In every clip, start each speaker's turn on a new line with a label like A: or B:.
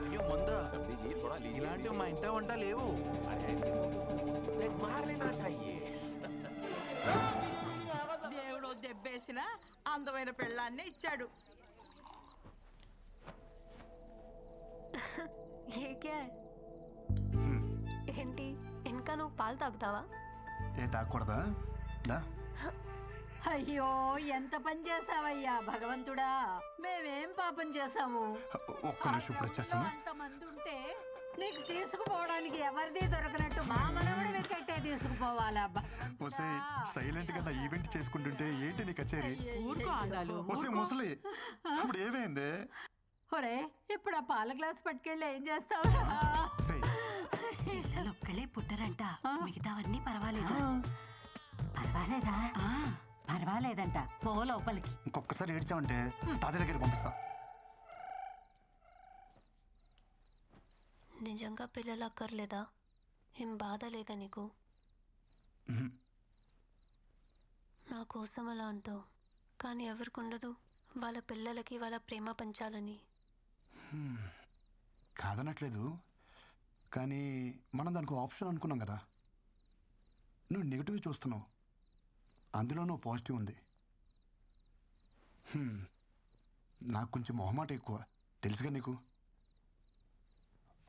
A: అయ్యో ముందా ఇలాంటివి మా ఇంట వంట లేవు.
B: దేవుడు దెబ్బేసిన అందమైన పెళ్ళాన్నే ఇచ్చాడు.
C: ఏ క్యా ఏంటి? ఇంకా నువ్వు పాలు తాగుతావా?
D: ఏ తాగకూడదా? దా.
E: అయ్యో ఎంత పని చేసావయ్యా భగవంతుడా? మేమేం పాపం చేసాము
D: ఒక్క నిమిషం ఇప్పుడు వచ్చేస్తాను
E: అంతమంది ఉంటే నీకు తీసుకుపోవడానికి ఎవరిది దొరకనట్టు? మా మనవడి వికెట్టే తీసుకుపోవాలా అబ్బా
D: ఒసే సైలెంట్గా నా ఈవెంట్ చేసుకుంటుంటే ఏంటి నీ కచేరీ?
B: ఊరుకో ఆండాలు
D: ఒసే ముసలి ఇప్పుడు ఏమైంది?
E: ఒరే ఇప్పుడు ఆ పాల గ్లాస్ పట్టుకెళ్ళి ఏం చేస్తావురా
D: ఒసేయ్,
F: పిల్లలొక్కలే పుట్టరంట. మిగతావన్నీ పర్వాలేదు?
E: పర్వాలేదా? పర్వాలేదంట. పో లోపలికి.
D: ఇంకొకసారి ఏడ్చావంటే తాత దగ్గర పంపిస్తా.
C: నిజంగా పిల్లలు అక్కర్లేదా? ఏం బాధ లేదా నీకు? నా కోసం అలా అంటావు. కానీ ఎవరికి ఉండదు. వాళ్ళ పిల్లలకి వాళ్ళ ప్రేమ పంచాలని.
D: కాదనట్లేదు. కానీ మనం దానికి ఆప్షన్ అనుకున్నాం కదా. నువ్వు నెగిటివ్ చూస్తున్నావు. అందులోనూ పాజిటివ్ ఉంది. నాకు కొంచెం మొహమాట ఎక్కువ. తెలుసుగా నీకు?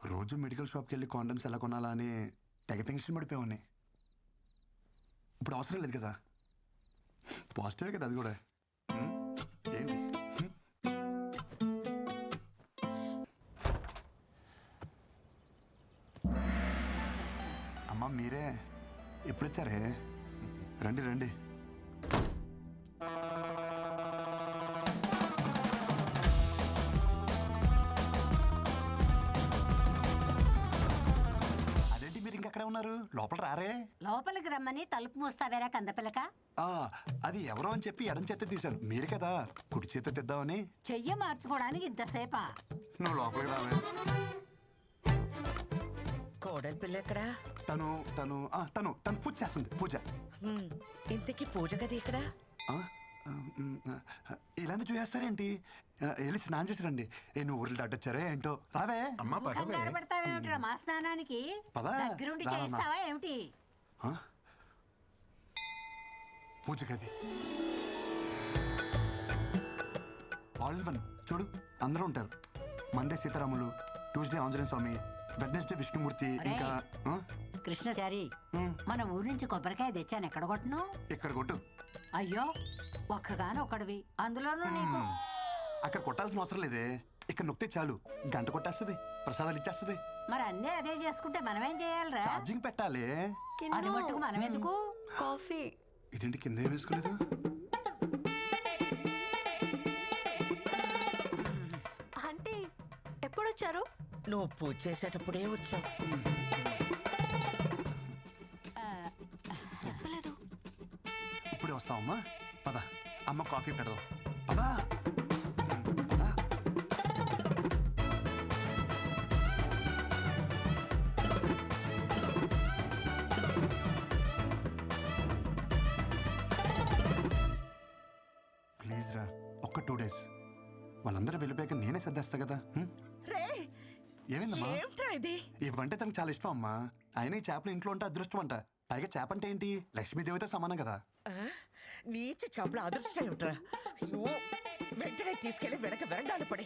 D: రోజు మెడికల్ షాప్కి వెళ్ళి కాండమ్స్ ఎలా కొనాలా అని తెగ టెన్షన్ పడిపోయావని ఇప్పుడు అవసరం లేదు కదా? పాజిటివే కదా అది కూడా? ఏంటి? అమ్మ మీరే? ఎప్పుడు వచ్చారే రండి రండి. లోపల రారే
E: లోపలికి రమ్మని తలుపు మూస్తావేరా కందపిల్లక?
D: ఆ, అది ఎవరో అని చెప్పి ఎడం చేత తీశాను. మీరు కదా కుడి చేత తెద్దామని.
E: చెయ్యి మార్చుకోవడానికి ఇంతసేపా?
D: నువ్వు లోపలికి రావే.
G: కోడలి పిల్ల ఎక్కడా?
D: తను తను ఆ, తను తను పూజ చేస్తుంది పూజ.
G: హ్మ్, ఇంతకీ పూజ గది ఇక్కడ
D: ఆ, ఇలానే చూసేస్తారేంటి? వెళ్ళి స్నానం చేసి రండి. ఏ నువ్వు ఊర్లు దాటొచ్చారే? ఏంటో? రావే.
A: అమ్మా
E: కంగారు పడతావేమిట్రా మా స్నానానికి
D: పద,
E: దగ్గరుండి
D: రా,
E: ఏమిటి?
D: ఆ? పూజ గది. ఆల్ వన్ చూడు అందరూ ఉంటారు. Monday Sitaramulu Tuesday Anjaneya Swamy Wednesday
E: Vishnumurthy.
D: ఇంకా ఆ?
E: కృష్ణచారి
D: ఉమ్,
E: మన ఊరి నుంచి కొబ్బరికాయ తెచ్చాను. ఎక్కడ కొట్టను
D: ఇక్కడ కొట్టు?
E: అయ్యో ఒక్కగాను ఒకడివి అందులోనూ నీకు
D: అక్కడ కొట్టాల్సిన అవసరం లేదే. ఇక్కడ నొక్కితే చాలు. గంట కొట్టేస్తుంది. ప్రసాదాలు ఇచ్చేస్తుంది.
E: మరి అన్నీ అదే చేసుకుంటే మనమేం చేయాలిరా?
D: ఛార్జింగ్ పెట్టాలి.
E: అది మట్టుకు మనం ఎందుకు?
C: కాఫీ.
D: ఇదేంటి కింద ఏం వేసుకోలేదు?
C: అంటే ఎప్పుడొచ్చారు?
G: నువ్వు పూజ చేసేటప్పుడే వచ్చావు.
C: చెప్పలేదు.
D: ఇప్పుడే వస్తావమ్మా? పద. అమ్మ కాఫీ పెడదాం. పదా. ప్లీజ్ రా ఒక్క టూ డేస్. వాళ్ళందరూ వెళ్ళిపోయాక నేనే సర్దేస్తా కదా?
G: రే!
D: ఏమైందమ్మా?
G: ఏమిట్రా ఇది?
D: ఇవంటే తనకు చాలా ఇష్టం అమ్మా. ఆయన ఈ చేపలు ఇంట్లో ఉంటే అదృష్టం అంట. పైగా చేప అంటే ఏంటి? లక్ష్మీదేవితో సమానం కదా?
G: నీచ చేపల అదృష్టం ఏమిట్రా అయ్యో! వెంటనే తీసుకెళ్ళి వెనక వెరండాలు పడి.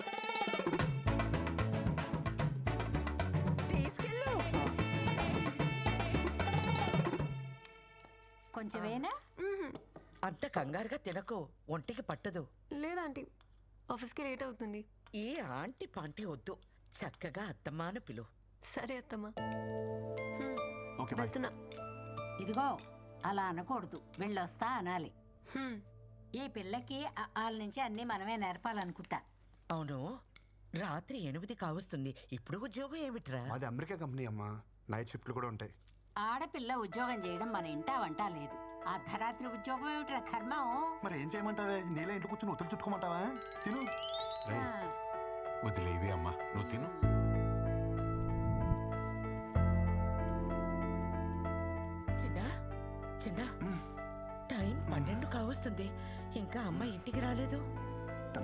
G: తీసుకెళ్ళు.
E: కొంచెమేనా?
G: అంత కంగారుగా తినకు. ఒంటికి పట్టదు.
C: లేదాంటీ ఆఫీస్కి లేట్ అవుతుంది.
G: ఈ ఆంటీ పాంటీ వద్దు. చక్కగా అత్తమాన పిలు.
C: సరే అత్తమ్మా. వెళ్తున్నా.
E: ఇదిగో అలా అనకూడదు. వెళ్ళొస్తా అనాలి.
C: హ్మ్.
E: ఈ పిల్లకి ఆ- వాళ్ళ నుంచి అన్ని మనమే నేర్పాలనుకుంటా.
G: అవును. రాత్రి ఎనిమిది కావస్తుంది. ఇప్పుడు ఉద్యోగం ఏమిట్రా?
D: మాది అమెరికా కంపెనీ అమ్మా. నైట్ షిఫ్ట్లు కూడా ఉంటాయి.
E: ఆడపిల్ల ఉద్యోగం చేయడం మన ఇంటా వంట లేదు. అర్ధరాత్రి ఉద్యోగం ఏమిట్రా కర్మం?
D: మరి ఏం చేయమంటావే? నీళ్ళ ఇంట్లో కూర్చొని ఒత్తులు చుట్టుకోమంటావా? తిను.
A: వదిలేవి అమ్మా. నువ్వు తిను.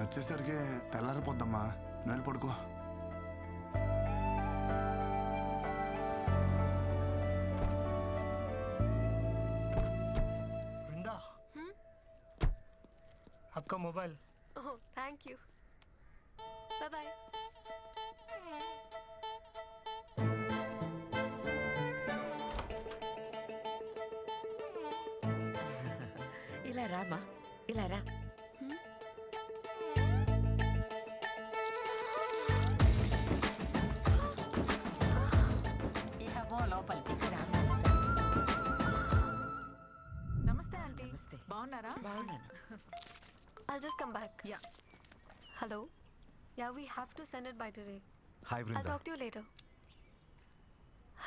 D: వచ్చేసరికి తెల్లారిపోద్దమ్మా నువ్వు వెళ్ళి పడుకో
H: वृंदा आपका mobile
C: oh thank you bye bye
G: ఇలా రామా ఇలా రా
I: నమస్తే. బాగున్నారా
G: బాగున్నాను
C: I'll just come back.
I: Yeah.
C: Hello? Yeah, we have to send it by today.
A: Hi
C: I'll
A: Vrinda
C: talk to you later.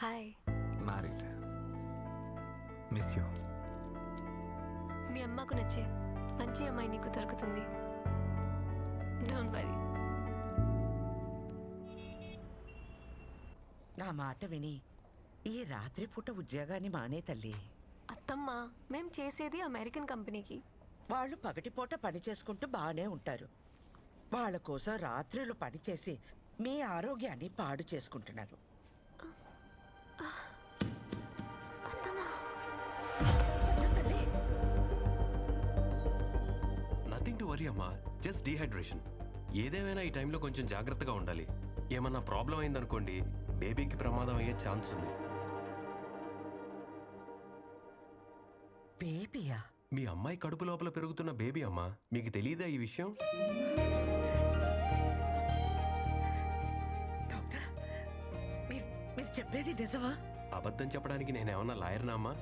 C: Hi.
A: Married miss you
C: మీ అమ్మకు నచ్చే మంచి అమ్మాయి నీకు దొరుకుతుంది డోంట్ వరీ
G: నా మాట విని ఈ రాత్రి పూట ఉద్యోగాన్ని మానే తల్లి
C: అత్తమ్మ మేం చేసేది అమెరికన్ కంపెనీకి.
G: వాళ్ళు పగటిపూట పని చేసుకుంటూ బాగానే ఉంటారు. వాళ్ళ కోసం రాత్రులు పనిచేసి మీ ఆరోగ్యాన్ని పాడు చేసుకుంటున్నారు.
J: నథింగ్ టు వరీ అమ్మా. జస్ట్ డీహైడ్రేషన్ ఏదేమైనా ఈ టైంలో కొంచెం జాగ్రత్తగా ఉండాలి. ఏమన్నా ప్రాబ్లం అయిందనుకోండి బేబీకి ప్రమాదం అయ్యే ఛాన్స్ ఉంది.
G: బేబీయా?
J: మీ అమ్మాయి కడుపు లోపల పెరుగుతున్న బేబీ అమ్మా. మీకు తెలియదా ఈ విషయం?
G: డాక్టర్ మీరు మీరు చెప్పేది నిజమా?
J: అబద్ధం చెప్పడానికి నేనేమన్నా లాయర్నా అమ్మా?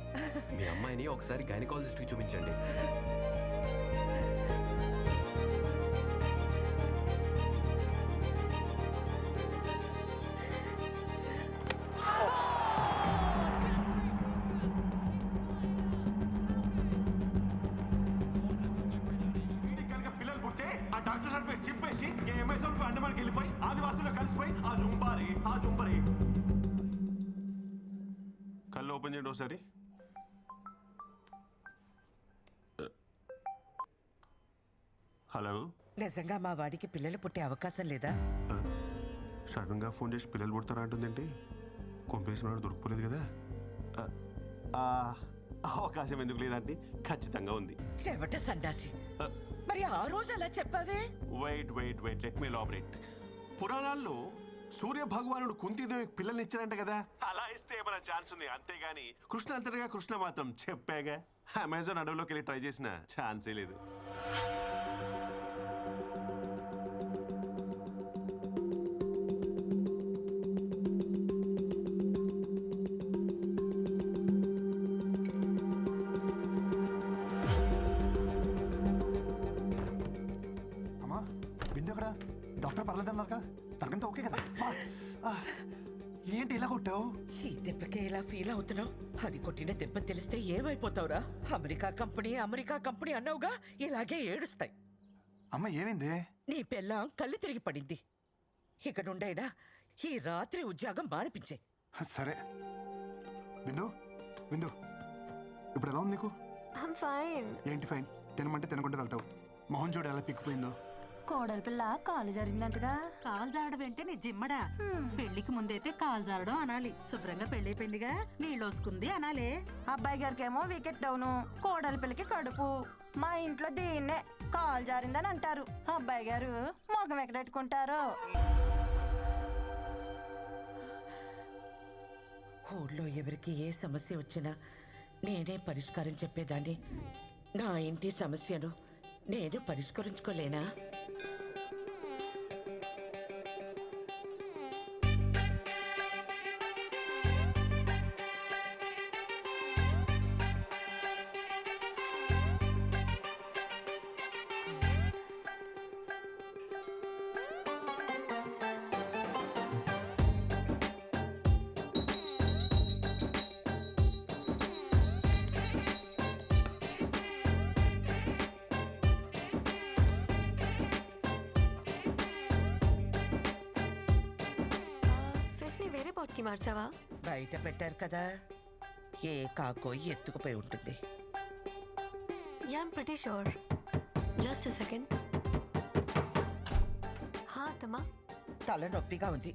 J: మీ అమ్మాయిని ఒకసారి గైనకాలజిస్ట్కి చూపించండి.
K: డాక్టర్ సర్టిఫికేట్ చింపేసి ఎంఎస్ఎఫ్ అండమానికి వెళ్ళిపోయి ఆదివాసులు కలిసిపోయి ఆ జుంబారి ఆ జుంబరి కళ్ళు ఓపెన్ చేయండి ఒకసారి. హలో.
G: నిజంగా మా వాడికి పిల్లలు పుట్టే అవకాశం లేదా?
K: సడన్గా ఫోన్ చేసి పిల్లలు పుడతారా అంటుందేంటి? కొంపేసిన వాడు దొరికిపోలేదు కదా. అవకాశం ఎందుకు లేదంటే ఖచ్చితంగా ఉంది.
G: చెవట సండాసి మరి ఆ రోజు అలా చెప్పావే?
K: Wait wait wait let me elaborate పురాణాల్లో సూర్య భగవానుడు కుంతిదేవికి పిల్లల్ని ఇచ్చారంట కదా. అలా ఇస్తే ఏమైనా ఛాన్స్ ఉంది? అంతేగాని కృష్ణ అంతటగా కృష్ణ మాత్రం చెప్పాగా. అమెజాన్ అడవిలోకి వెళ్ళి ట్రై చేసిన ఛాన్సే లేదు.
D: డాక్టర్ పర్లేదన్నారుగా తనకంతా ఓకే కదా. ఆ, ఏంటి ఇలా కొట్టావు?
G: ఈ దెబ్బకే ఇలా ఫీల్ అవుతున్నావు? అది కొట్టిన దెబ్బ తెలిస్తే ఏమైపోతావురా? అమెరికా కంపెనీ అమెరికా కంపెనీ అన్నావుగా? ఇలాగే ఏడుస్తాయి.
D: అమ్మ ఏమైంది?
G: నీ పెళ్ళాం కళ్ళు తిరిగి పడింది. ఇక నుండైనా ఈ రాత్రి ఉద్యోగం మానిపించే.
D: సరే. బిందు బిందు ఇప్పుడు ఎలా ఉంది నీకు?
C: ఐమ్ ఫైన్
D: ఏంటి ఫైన్ తినమంటే తినకుండా వెళ్తావు. మొహం చూడు ఎలా పిక్కిపోయిందో.
E: కోడలి పిల్ల కాలు జరిగిందంటగా
F: కాలు జారడం ఏంటి నీ జిమ్మడా? పెళ్ళికి ముందైతే కాలు జారడం అనాలి. శుభ్రంగా పెళ్ళైపోయిందిగా. నీళ్ళోసుకుంది అనాలే.
E: అబ్బాయి గారికి ఏమో వికెట్ డౌను. కోడలి పిల్లకి కడుపు. మా ఇంట్లో దీన్నే కాలు జారిందని అంటారు. అబ్బాయి గారు మొగం ఎక్కడెట్టుకుంటారో
G: ఊళ్ళో ఎవరికి ఏ సమస్య వచ్చినా నేనే పరిష్కారం చెప్పేదాన్ని. నా ఇంటి సమస్యను నేను పరిష్కరించుకోలేనా?
C: Thank you. కి మార్చావా?
G: బయట పెట్టారు కదా. ఏ కాకో ఎత్తుకుపోయి ఉంటుంది.
C: Am just second. హా తల
G: నొప్పిగా ఉంది.